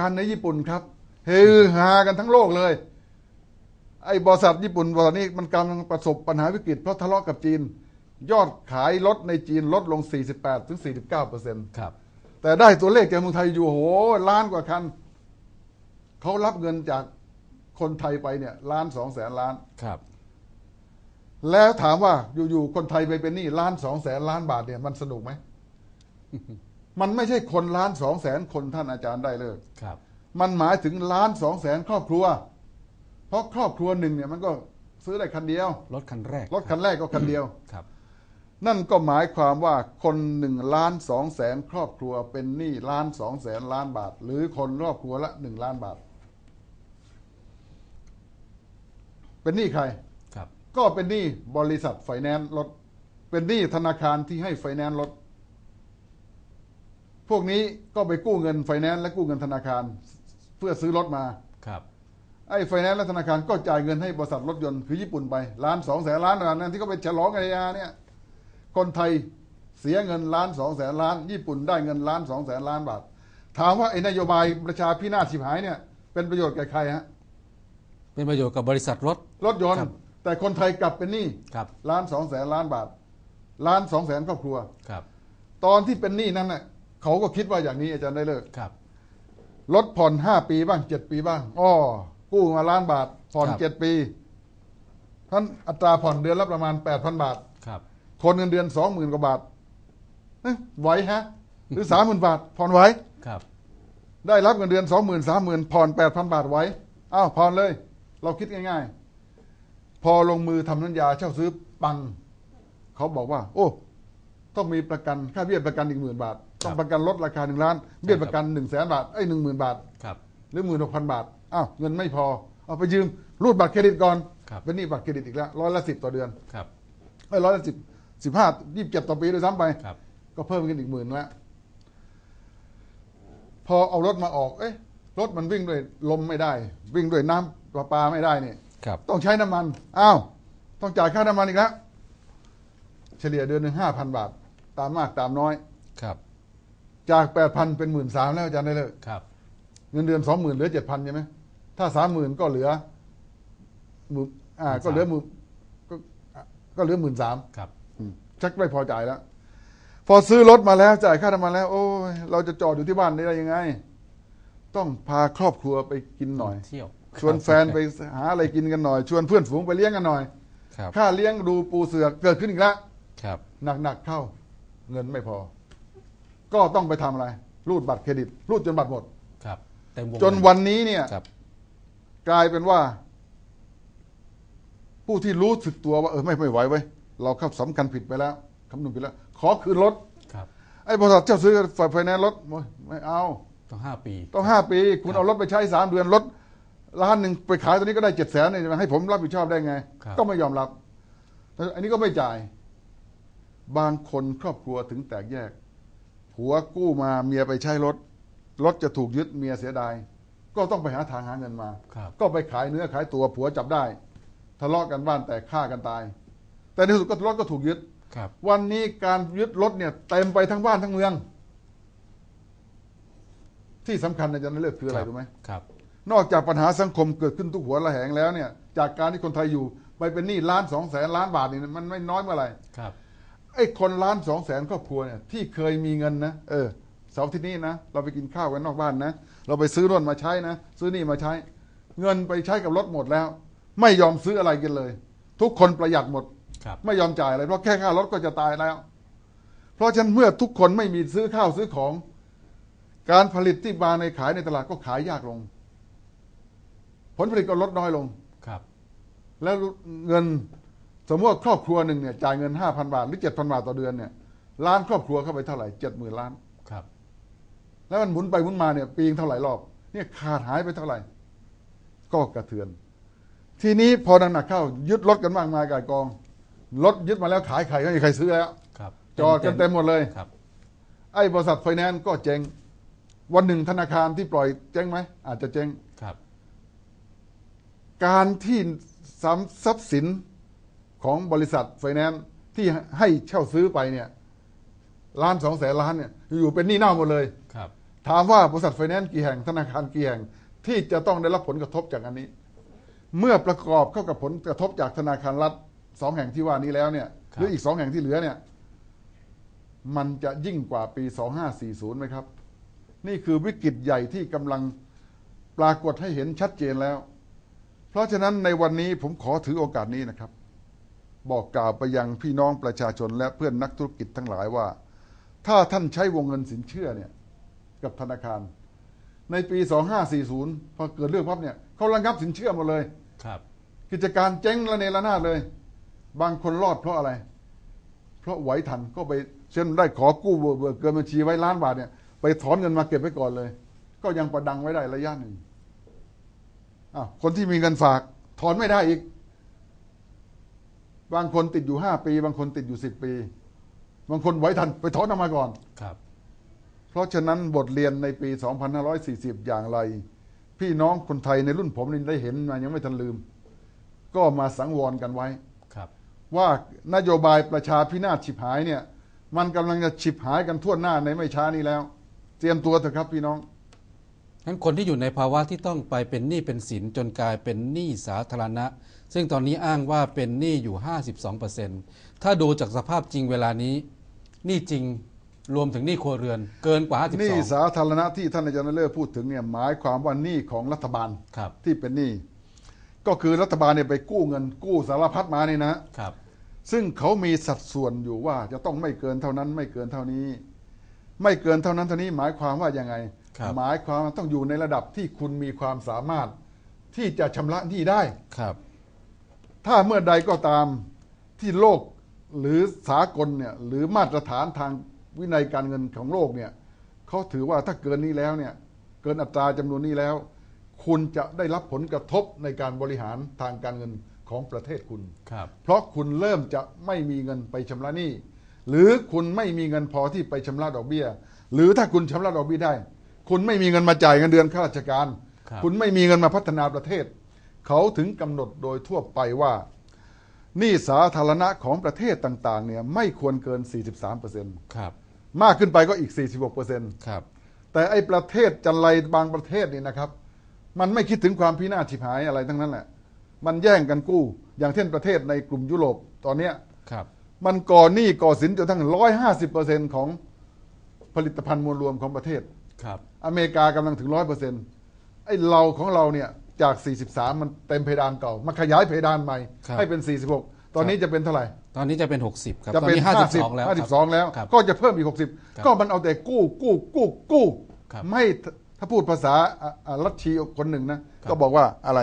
การในญี่ปุ่นครับเฮือฮากันทั้งโลกเลย ไอ้บริษัทญี่ปุ่นบริษัทนี้มันกำลังประสบปัญหาวิกฤตเพราะทะเลาะกับจีน ยอดขายรถในจีนลดลง 48ถึง49เปอร์เซ็นต์ครับแต่ได้ตัวเลขจากเมืองไทยอยู่โอ้โหล้านกว่าคันเขารับเงินจากคนไทยไปเนี่ยล้านสองแสนล้านครับ แล้วถามว่าอยู่ๆคนไทยไปเป็นหนี้ล้านสองแสนล้านบาทเนี่ยมันสนุกไหม มันไม่ใช่คนล้านสองแสนคนท่านอาจารย์ได้เลยครับ มันหมายถึงล้านสองแสนครอบครัว เพราะครอบครัวหนึ่งเนี่ยมันก็ซื้อได้คันเดียว รถคันแรก รถคันแรกก็คันเดียวครับ นั่นก็หมายความว่าคนหนึ่งล้านสองแสนครอบครัวเป็นหนี้ล้านสองแสนล้านบาท หรือคนครอบครัวละหนึ่งล้านบาท เป็นหนี้ใครครับ ก็เป็นหนี้บริษัทไฟแนนซ์รถ เป็นหนี้ธนาคารที่ให้ไฟแนนซ์รถ พวกนี้ก็ไปกู้เงินไฟแนนซ์และกู้เงินธนาคาร เพื่อซื้อรถมาครับไอ้ไฟแนนซ์และธนาคารก็จ่ายเงินให้บริษัทรถยนต์คือญี่ปุ่นไปล้านสองแสนล้านบาทนั่นที่เขาไปฉลองกันในยาเนี่ยคนไทยเสียเงินล้านสองแสนล้าน ญี่ปุ่นได้เงินล้านสองแสนล้านบาท ถามว่าไอ้นโยบายประชาพินาศชิบหายเนี่ย เป็นประโยชน์แก่ใครฮะเป็นประโยชน์กับบริษัทรถรถยนต์ครับแต่คนไทยกลับเป็นหนี้ครับล้านสองแสนล้านบาทล้านสองแสนครอบครัวครับ ตอนที่เป็นหนี้นั้นน่ะ เขาก็คิดว่าอย่างนี้อาจารย์ได้เลิกครับ ลดผ่อนห้าปีบ้างเจ็ดปีบ้างอ้อกู้มาล้านบาท ผ่อนครับ เจ็ดปี ท่านอัตราผ่อนเดือนละประมาณแปดพันบาท ครับ คนเงินเดือนสองหมื่นกว่าบาทเอ๊ะไหวฮะ หรือสามหมื่นบาท ผ่อนไหว ครับ ได้รับเงินเดือนสองหมื่นสามหมื่นผ่อนแปดพันบาทไหวอ้าวผ่อนเลย เราคิดง่าย ๆ พอลงมือทำสัญญาเช่าซื้อปัง เขาบอกว่า โอ้ ต้องมีประกันค่าเบี้ยประกันอีกหมื่นบาท ต้องประกันลดราคาหนึ่งล้าน เบี้ยประกันหนึ่งแสนบาทไอ้หนึ่งหมื่นบาทครับหรือหมื่นหกพันบาทอ้าวเงินไม่พอ เอาไปยืมรูดบัตรเครดิตก่อนครับเป็นหนี้บัตรเครดิตอีกแล้วร้อยละสิบต่อเดือนครับไอ้ร้อยละสิบสิบห้ายี่สิบเจ็ดต่อปีด้วยซ้ำไปครับก็เพิ่มขึ้นอีกหมื่นแล้วพอเอารถมาออกเอ๊ะรถมันวิ่งด้วยลมไม่ได้ วิ่งด้วยน้ำประปาไม่ได้เนี่ยครับต้องใช้น้ำมันอ้าวต้องจ่ายค่าน้ำมันอีกแล้วเฉลี่ยเดือนหนึ่งห้าพันบาท ตามมากตามน้อยครับ จากแปดพันเป็นหมื่นสามแล้วอาจารย์ได้เลยครับ เงินเดือนสองหมื่นเหลือเจ็ดพันใช่ไหมถ้าสามหมื่นก็เหลือหมื่นอ่า ก็เหลือหมื่นก็ก็เหลือหมื่นสามครับชักไม่พอจ่ายแล้ว พอซื้อรถมาแล้วจ่ายค่าน้ำมันแล้ว โอ้ยเราจะจอดอยู่ที่บ้านได้ยังไง ต้องพาครอบครัวไปกินหน่อยเที่ยวชวนแฟนไปหาอะไรกินกันหน่อย ชวนเพื่อนฝูงไปเลี้ยงกันหน่อยครับค่าเลี้ยงดูปูเสือเกิดขึ้นอีกแล้วครับหนักๆเข้า เงินไม่พอ ก็ต้องไปทำอะไร รูดบัตรเครดิต รูดจนบัตรหมด ครับเต็มวงจนวันนี้เนี่ยครับ กลายเป็นว่า ผู้ที่รู้สึกตัวว่าเออไม่ไม่ไหวไว้ยเราเข้าสำคัญผิดไปแล้วคำนึงผิดแล้ว ขอคืนรถครับไอ้บริษัทเจ้าซื้อฝ่ายไฟแนนซ์รถโอ้ยไม่เอาต้องห้าปี ต้องห้าปี คุณเอารถไปใช้สามเดือนรถล้านหนึ่งไปขายตัวนี้ก็ได้เจ็ดแสนเนี่ยจะมาให้ผมรับผิดชอบได้ไงครับก็ไม่ยอมรับแต่อันนี้ก็ไม่จ่าย บางคนครอบครัวถึงแตกแยก ผัวกู้มาเมียไปใช้รถ รถจะถูกยึดเมียเสียดาย ก็ต้องไปหาทางหาเงินมาครับก็ไปขายเนื้อขายตัวผัวจับได้ ทะเลาะกันบ้านแตกฆ่ากันตาย แต่ในที่สุดก็รถก็ถูกยึดครับวันนี้การยึดรถเนี่ยเต็มไปทั้งบ้านทั้งเมือง ที่สำคัญอาจารย์เลือกคืออะไรรู้ไหมครับนอกจากปัญหาสังคมเกิดขึ้นทุกหัวระแหงแล้วเนี่ย จากการที่คนไทยอยู่ไปเป็นหนี้ล้านสองแสนล้านบาทนี่มันไม่น้อยเมื่อไหร่ครับ ไอ้คนล้านสองแสนครอบครัวเนี่ยที่เคยมีเงินนะเออเสาร์อาที่นี้นะเราไปกินข้าวกันนอกบ้านนะเราไปซื้อรถมาใช้นะซื้อนี่มาใช้ เงินไปใช้กับรถหมดแล้ว ไม่ยอมซื้ออะไรกันเลย ทุกคนประหยัดหมดครับไม่ยอมจ่ายอะไรเพราะแค่ค่ารถก็จะตายแล้ว เพราะฉะนั้นเมื่อทุกคนไม่มีซื้อข้าวซื้อของ การผลิตที่มาในขายในตลาดก็ขายยากลง ผลผลิตก็ลดน้อยลงครับ แล้วเงิน สมมติว่าครอบครัวหนึ่งเนี่ยจ่ายเงินห้าพันบาทหรือเจ็ดพันบาทต่อเดือนเนี่ยล้านครอบครัวเข้าไปเท่าไหร่เจ็ดหมื่นล้าน ครับ แล้วมันหมุนไปหมุนมาเนี่ยปีงเท่าไหร่รอบ เนี่ยขาดหายไปเท่าไหร่ ก็กระเทือน ทีนี้พอหนักๆเข้ายึดรถกันมากมายกายกองรถยึดมาแล้วขายใครไม่มีใครซื้อแล้วครับจอดกันเต็มหมดเลยครับ ไอ้บริษัทไฟแนนซ์ก็เจ๊งวันหนึ่งธนาคารที่ปล่อยเจ๊งไหมอาจจะเจ๊งครับ การที่ทรัพย์ทรัพย์สิน ของบริษัทไฟแนนซ์ที่ให้เช่าซื้อไปเนี่ยล้านสองแสนล้านเนี่ยอยู่ๆเป็นหนี้เน่าหมดเลยครับ ถามว่าบริษัทไฟแนนซ์กี่แห่งธนาคารกี่แห่งที่จะต้องได้รับผลกระทบจากอันนี้ เมื่อประกอบเข้ากับผลกระทบจากธนาคารรัฐสองแห่งที่ว่านี้แล้วเนี่ยครับหรืออีกสองแห่งที่เหลือเนี่ย มันจะยิ่งกว่าปี 2540ไหมครับ นี่คือวิกฤตใหญ่ที่กำลังปรากฏให้เห็นชัดเจนแล้ว เพราะฉะนั้นในวันนี้ผมขอถือโอกาสนี้นะครับ บอกกล่าวไปยังพี่น้องประชาชนและเพื่อนนักธุรกิจทั้งหลายว่า ถ้าท่านใช้วงเงินสินเชื่อเนี่ยกับธนาคาร ในปี 2540 พอเกิดเรื่องพับเนี่ยเขาระงับสินเชื่อหมดเลยครับ กิจการเจ๊งระเนระนาดเลย บางคนรอดเพราะอะไร เพราะไหวทันก็ไปเช่นได้ขอกู้เบิกเกินบัญชีไว้ล้านบาทเนี่ยไปถอนเงินมาเก็บไว้ก่อนเลย ก็ยังประดังไว้ได้ระยะหนึ่งอ้าวคนที่มีเงินฝากถอนไม่ได้อีก บางคนติดอยู่ห้าปี บางคนติดอยู่สิบปี บางคนไหวทันไปถอนออกมาก่อน ครับ เพราะฉะนั้นบทเรียนในปี 2540 อย่างไร พี่น้องคนไทยในรุ่นผมนี่ได้เห็นมายังไม่ทันลืม ก็มาสังวรกันไว้ครับ ว่านโยบายประชาพินาศฉิบหายเนี่ย มันกำลังจะฉิบหายกันทั่วหน้าในไม่ช้านี้แล้ว เตรียมตัวเถอะครับพี่น้อง งั้นคนที่อยู่ในภาวะที่ต้องไปเป็นหนี้เป็นสินจนกลายเป็นหนี้สาธารณะ ซึ่งตอนนี้อ้างว่าเป็นหนี้อยู่ 52%ถ้าดูจากสภาพจริงเวลานี้หนี้จริงรวมถึงหนี้ครัวเรือน เกินกว่าหนี้52สาธารณะที่ท่านอาจารย์นเลิศพูดถึงเนี่ยหมายความว่าหนี้ของรัฐบาลครับที่เป็นหนี้ก็คือรัฐบาลเนี่ยไปกู้เงินกู้สารพัดมานี่นะครับซึ่งเขามีสัดส่วนอยู่ว่าจะต้องไม่เกินเท่านั้นไม่เกินเท่านี้ ไม่เกินเท่านั้นเท่านี้หมายความว่ายังไงครับ หมายความว่าต้องอยู่ในระดับที่คุณมีความสามารถที่จะชำระหนี้ได้ ครับ ถ้าเมื่อใดก็ตามที่โลกหรือสากลเนี่ยหรือมาตรฐานทางวินัยการเงินของโลกเนี่ยเขาถือว่าถ้าเกินนี้แล้วเนี่ยเกินอัตราจำนวนนี้แล้ว คุณจะได้รับผลกระทบในการบริหารทางการเงินของประเทศคุณ ครับ เพราะคุณเริ่มจะไม่มีเงินไปชำระหนี้ หรือคุณไม่มีเงินพอที่ไปชำระดอกเบี้ย หรือถ้าคุณชำระดอกเบี้ยได้ คุณไม่มีเงินมาจ่ายเงินเดือนข้าราชการครับคุณไม่มีเงินมาพัฒนาประเทศ เขาถึงกำหนดโดยทั่วไปว่าหนี้สาธารณะของประเทศต่างๆเนี่ยไม่ควรเกิน 43%ครับมากขึ้นไปก็อีก 46%ครับแต่ไอ้ประเทศจันไรบางประเทศนี่นะครับ มันไม่คิดถึงความพินาศฉิบหายอะไรทั้งนั้นแหละมันแย่งกันกู้ อย่างเช่นประเทศในกลุ่มยุโรปตอนเนี้ยครับ มันก่อหนี้ก่อสินจนทั้งร้อยห้าสิบเปอร์เซ็นของผลิตภัณฑ์มวลรวมของประเทศ ครับอเมริกากำลังถึงร้อยเปอร์เซ็นไอ้เราของเราเนี่ยจาก 43 มันเต็มเพดานเก่า มาขยายเพดานใหม่ ครับ ให้เป็น 46 ตอนนี้จะเป็นเท่าไหร่ ตอนนี้จะเป็น 60 ครับจะตอนเป็นนี้50 52แล้วครับ52 แล้ว ครับก็จะเพิ่มอีก ครับ60 ก็มันเอาแต่กู้กู้กู้กู้ ครับ ไม่ถ้าพูดภาษาอะอะรัชชีคนหนึ่งนะครับก็บอกว่าอะไร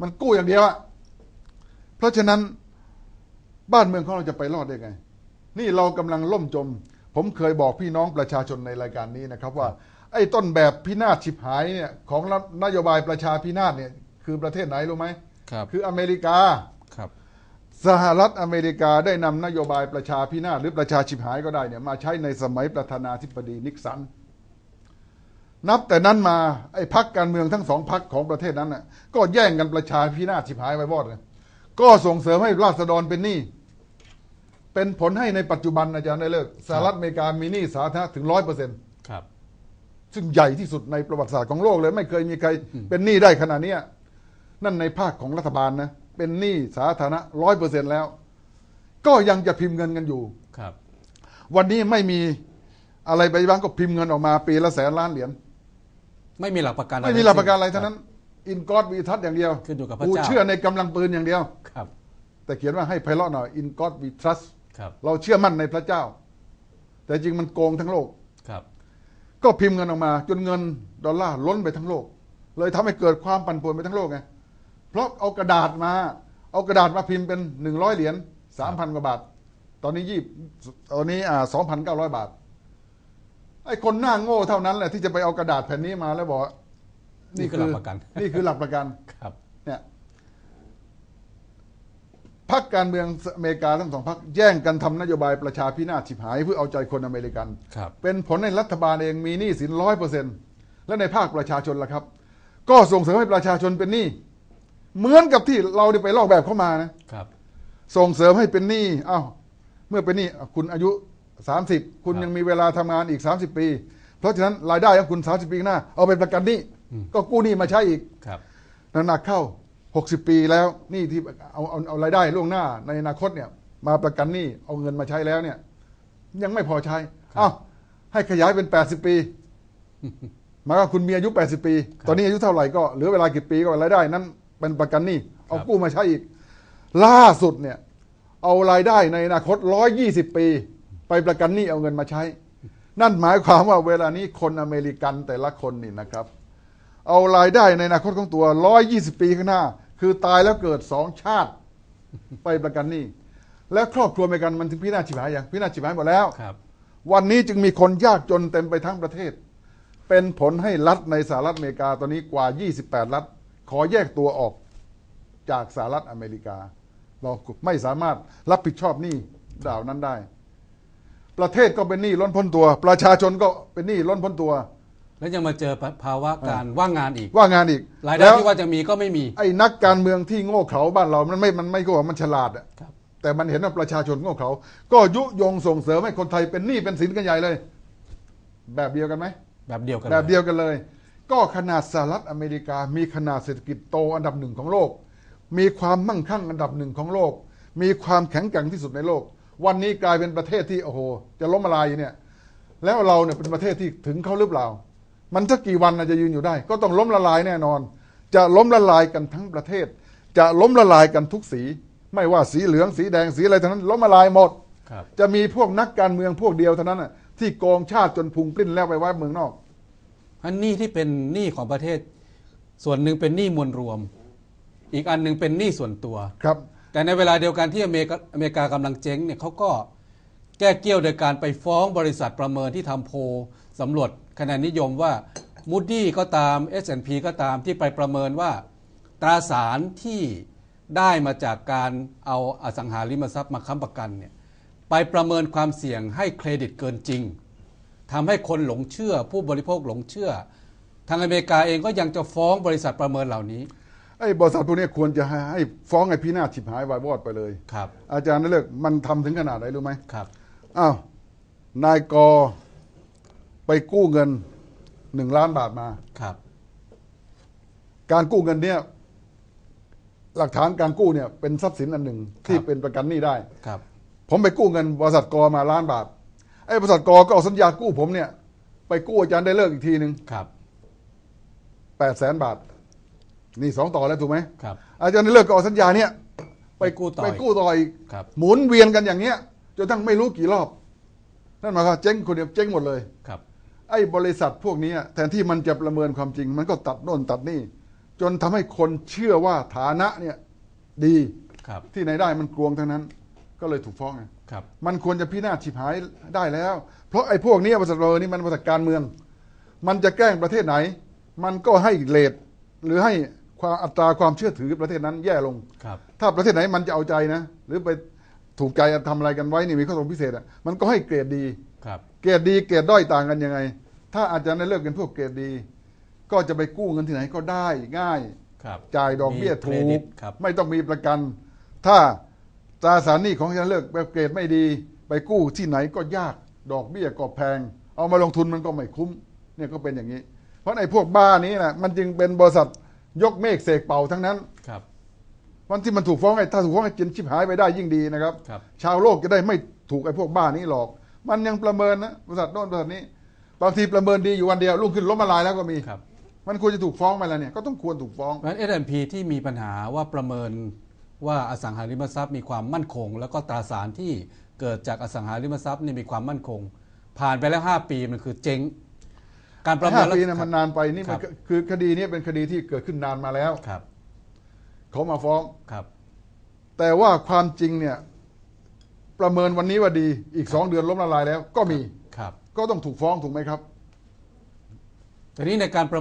มันกู้อย่างเดียวอะเพราะฉะนั้นบ้านเมืองของเราจะไปรอดได้ไง นี่เรากำลังล่มจม ผมเคยบอกพี่น้องประชาชนในรายการนี้นะครับว่า ไอ้ต้นแบบพินาศฉิบหายเนี่ยของรัฐนโยบายประชาพินาศเนี่ยคือประเทศไหนรู้ไหมครับคืออเมริกาครับสหรัฐอเมริกาได้นำนโยบายประชาพินาศหรือประชาชิบหายก็ได้เนี่ยมาใช้ในสมัยประธานาธิบดีนิกสัน นับแต่นั้นมาไอ้พักการเมืองทั้งสองพักของประเทศนั้นน่ะก็แย่งกันประชาพินาศชิบหายไปวอดเลยก็ส่งเสริมให้ราษฎรเป็นหนี้ เป็นผลให้ในปัจจุบันอาจารย์ได้เลิกสหรัฐอเมริกามีหนี้สาธารณะถึงร้อยเปอร์เซ็นต์ครับซึ่งใหญ่ที่สุดในประวัติศาสตร์ของโลกเลย ไม่เคยมีใครเป็นหนี้ได้ขนาดเนี้ยนั่นในภาคของรัฐบาลนะ เป็นหนี้สาธารณะร้อยเปอร์เซ็นแล้ว ก็ยังจะพิมพ์เงินกันอยู่ครับ วันนี้ไม่มีอะไรไปบ้างก็พิมพ์เงินออกมาปีละแสนล้านเหรียญไม่มีหลักประกันไม่มีหลักประกันอะไรทั้งนั้น อินกอดวีทัศอย่างเดียวขึ้นอยู่กับพระกูเจ้าเชื่อในกำลังปืนอย่างเดียวครับ แต่เขียนว่าให้ไพเราะหน่อยอินกอดวีทรัสครับ เราเชื่อมั่นในพระเจ้า แต่จริงมันโกงทั้งโลกครับก็พิมพ์เงินออกมา จนเงินดอลลาร์ล้นไปทั้งโลก เลยทำให้เกิดความปั่นป่วนไปทั้งโลกไงเพราะเอากระดาษมา เอากระดาษมาพิมพ์เป็นหนึ่งร้อยเหรียญสามพันกว่าบาท ตอนนี้ยี่ตอนนี้อ่าสองพันเก้าร้อยบาทไอ้คนหน้าโง่เท่านั้นแหละที่จะไปเอากระดาษแผ่นนี้มาแล้วบอกว่านี่คือหลักประกัน นี่คือหลักประกันครับเนี่ย พักการเมืองอเมริกาทั้งสองพักแย่งกันทำนโยบายประชาพินาศฉิบหายเพื่อเอาใจคนอเมริกันครับเป็นผลให้รัฐบาลเองมีหนี้สินร้อยเปอร์เซ็นและในภาคประชาชนล่ะครับ ก็ส่งเสริมให้ประชาชนเป็นหนี้เหมือนกับที่เราได้ไปลอกแบบเข้ามานะครับ ส่งเสริมให้เป็นหนี้อ้าวเมื่อเป็นหนี้อะคุณอายุ 30 คุณครับยังมีเวลาทำงานอีก 30 ปี เพราะฉะนั้นรายได้ของคุณ 30 ปีข้างหน้า เอาไปประกันหนี้ก็กู้หนี้มาใช้อีกครับหนักๆเข้า 60 ปีแล้วหนี่ที่เอาเอาเอารายได้ล่วงหน้าในอนาคตเนี่ย มาประกันหนี้เอาเงินมาใช้แล้วเนี่ย ยังไม่พอใช้อ้าวให้ขยายเป็น 80 ปีหมายว่าคุณมีอายุ 80 ปี ตอนนี้อายุเท่าไหร่ก็เหลือเวลากี่ปีก็รายได้ นั้นเป็นประกันหนี้เอากู้มาใช้อีก ล่าสุดเนี่ย เอารายได้ในอนาคต 120 ปี ไปประกันหนี้เอาเงินมาใช้ นั่นหมายความว่าเวลานี้คนอเมริกันแต่ละคนนี่นะครับ เอารายได้ในอนาคตของตัว 120 ปีข้างหน้า คือตายแล้วเกิดสองชาติไปประกันหนี้และครอบครัวอเมริกันมันถึงพินาศชิบหายอย่างพินาศชิบหายหมดแล้วครับวันนี้จึงมีคนยากจนเต็มไปทั้งประเทศ เป็นผลให้รัฐในสหรัฐอเมริกาตอนนี้กว่า 28 รัฐ ขอแยกตัวออกจากสหรัฐอเมริกา เราไม่สามารถรับผิดชอบหนี้ดาวนั้นได้ ประเทศก็เป็นหนี้ล้นพ้นตัว ประชาชนก็เป็นหนี้ล้นพ้นตัว แล้วยังมาเจอภาวะการว่างงานอีก ว่างานอีกรายได้แล้วที่ว่าจะมีก็ไม่มี ไอ้นักการเมืองที่โง่เขลาบ้านเรา มันไม่ มันไม่โง่มันฉลาดอะครับแต่มันเห็นว่าประชาชนโง่เขลาก็ยุยงส่งเสริมให้คนไทยเป็นหนี้เป็นสินกันใหญ่เลย แบบเดียวกันไหม แบบเดียวกัน แบบลเดียวกันเลย ก็ขนาดสหรัฐอเมริกา มีขนาดเศรษฐกิจโตอันดับหนึ่งของโลก มีความมั่งคั่งอันดับหนึ่งของโลก มีความแข็งแกร่งที่สุดในโลก วันนี้กลายเป็นประเทศที่โอ้โห จะล้มละลายอยู่เนี่ย แล้วเราเนี่ยเป็นประเทศที่ถึงเขาหรือเปล่า มันสักกี่วันน่ะจะยืนอยู่ได้ ก็ต้องล้มละลายแน่นอน จะล้มละลายกันทั้งประเทศ จะล้มละลายกันทุกสี ไม่ว่าสีเหลืองสีแดงสีอะไรทั้งนั้น ล้มละลายหมดครับจะมีพวกนักการเมืองพวกเดียวเท่านั้นน่ะที่โกงชาติจนพุงปลิ้นแล้วไปไว้เมืองนอกอันหนี้ที่เป็นหนี้ของประเทศ ส่วนหนึ่งเป็นหนี้มวลรวม อีกอันหนึ่งเป็นหนี้ส่วนตัวครับ แต่ในเวลาเดียวกันที่อเมริกาอเมริกากำลังเจ๊งเนี่ยเขาก็แก้เกี้ยวโดยการไปฟ้องบริษัทประเมินที่ทำโพลสำรวจ คะแนนนิยมว่ามูดดี้ก็ตาม S&P ก็ตามที่ไปประเมินว่า ตราสารที่ได้มาจากการเอาอสังหาริมทรัพย์มาค้ำประกันเนี่ยไปประเมินความเสี่ยงให้เครดิตเกินจริงทำให้คนหลงเชื่อ ผู้บริโภคหลงเชื่อ ทางอเมริกาเองก็ยังจะฟ้องบริษัทประเมินเหล่านี้ไอ้บริษัทพวกนี้ควรจะให้ฟ้องไอ้พี่นาศฉิบหายวายวอดไปเลยครับ อาจารย์นั่นเลิกมันทำถึงขนาดไหนรู้ไหมครับอ้าวนายก ไปกู้เงินหนึ่งล้านบาทมา ครับ การกู้เงินเนี่ย หลักฐานการกู้เนี่ย เป็นทรัพย์สินอันหนึ่งที่ครับเป็นประกันหนี้ได้ ครับ ผมไปกู้เงินบริษัทกอมาล้านบาทไอ้บริษัทกอก็เอาสัญญากู้ผมเนี่ย ไปกู้อาจารย์ได้เลิกอีกทีหนึ่งครับแปดแสนบาท นี่สองต่อแล้วถูกไหมครับ อาจารย์ได้เลิกก็เอาสัญญาเนี่ย ไปกู้ต่อไปอีกกู้ต่ออีกครับ หมุนเวียนกันอย่างเนี้ยจนทั้งไม่รู้กี่รอบ นั่นหมายความว่าเจ๊งคนเดียวเจ๊งหมดเลยครับ ไอ้บริษัทพวกนี้แทนที่มันจะประเมินความจริง มันก็ตัดโน่นตัดนี่ จนทำให้คนเชื่อว่าฐานะเนี่ยดีครับที่ไหนได้มันกลวงทั้งนั้น ก็เลยถูกฟ้องไงครับมันควรจะพินาศฉิบหายได้แล้ว เพราะไอ้พวกนี้บริษัทเรานี่มันบริษัทการเมือง มันจะแกล้งประเทศไหน มันก็ให้เลทหรือให้ความอัตราความเชื่อถือประเทศนั้นแย่ลงครับถ้าประเทศไหนมันจะเอาใจนะ หรือไปถูกใจทำอะไรกันไว้นี่มีข้อตกลงพิเศษอะมันก็ให้เกรดดีครับเกรดดีเกรดด้อยต่างกันยังไง ถ้าอาจารย์ได้เลิกเป็นพวกเกรดดี ก็จะไปกู้เงินที่ไหนก็ได้ง่าย ครับ จ่ายดอกเบี้ยมีเคถูรดิกตครับ ไม่ต้องมีประกัน ถ้าตราสารหนี้ของอาจารย์เลิกแบบเกรดไม่ดี ไปกู้ที่ไหนก็ยากดอกเบี้ยก็แพง เอามาลงทุนมันก็ไม่คุ้มเนี่ยก็เป็นอย่างนี้ เพราะไอ้พวกบ้านี้นะมันจึงเป็นบริษัทยกเมฆเสกเป่าทั้งนั้น ครับ วันที่มันถูกฟ้องไอ้ถ้าถูกฟ้องไอ้จินชิบหายไปได้ยิ่งดีนะครับ ครับ ชาวโลกจะได้ไม่ถูกไอ้พวกบ้านี้หลอก มันยังประเมินนะบริษัทโน้นบริษัทนี้ บางทีประเมินดีอยู่วันเดียวรุ่งขึ้นล้มละลายแล้วก็มีครับ มันควรจะถูกฟ้องไปแล้วเนี่ยก็ต้องควรถูกฟ้อง เพราะฉะนั้น S&P ที่มีปัญหาว่าประเมินว่าอสังหาริมทรัพย์มีความมั่นคง แล้วก็ตราสารที่เกิดจากอสังหาริมทรัพย์นี่มีความมั่นคง ผ่านไปแล้ว 5 ปีมันคือเจ๊ง การประเมิห้านแล้วปีนะมันนานไปนี่มันครับคือคดีนี้เป็นคดีที่เกิดขึ้นนานมาแล้วครับเขามาฟ้องครับ แต่ว่าความจริงเนี่ย ประเมินวันนี้ว่าดีอีกสองเดือนล้มละลายแล้วก็มีครับ ก็ต้องถูกฟ้องถูกไหมครับทีนี้ในการประ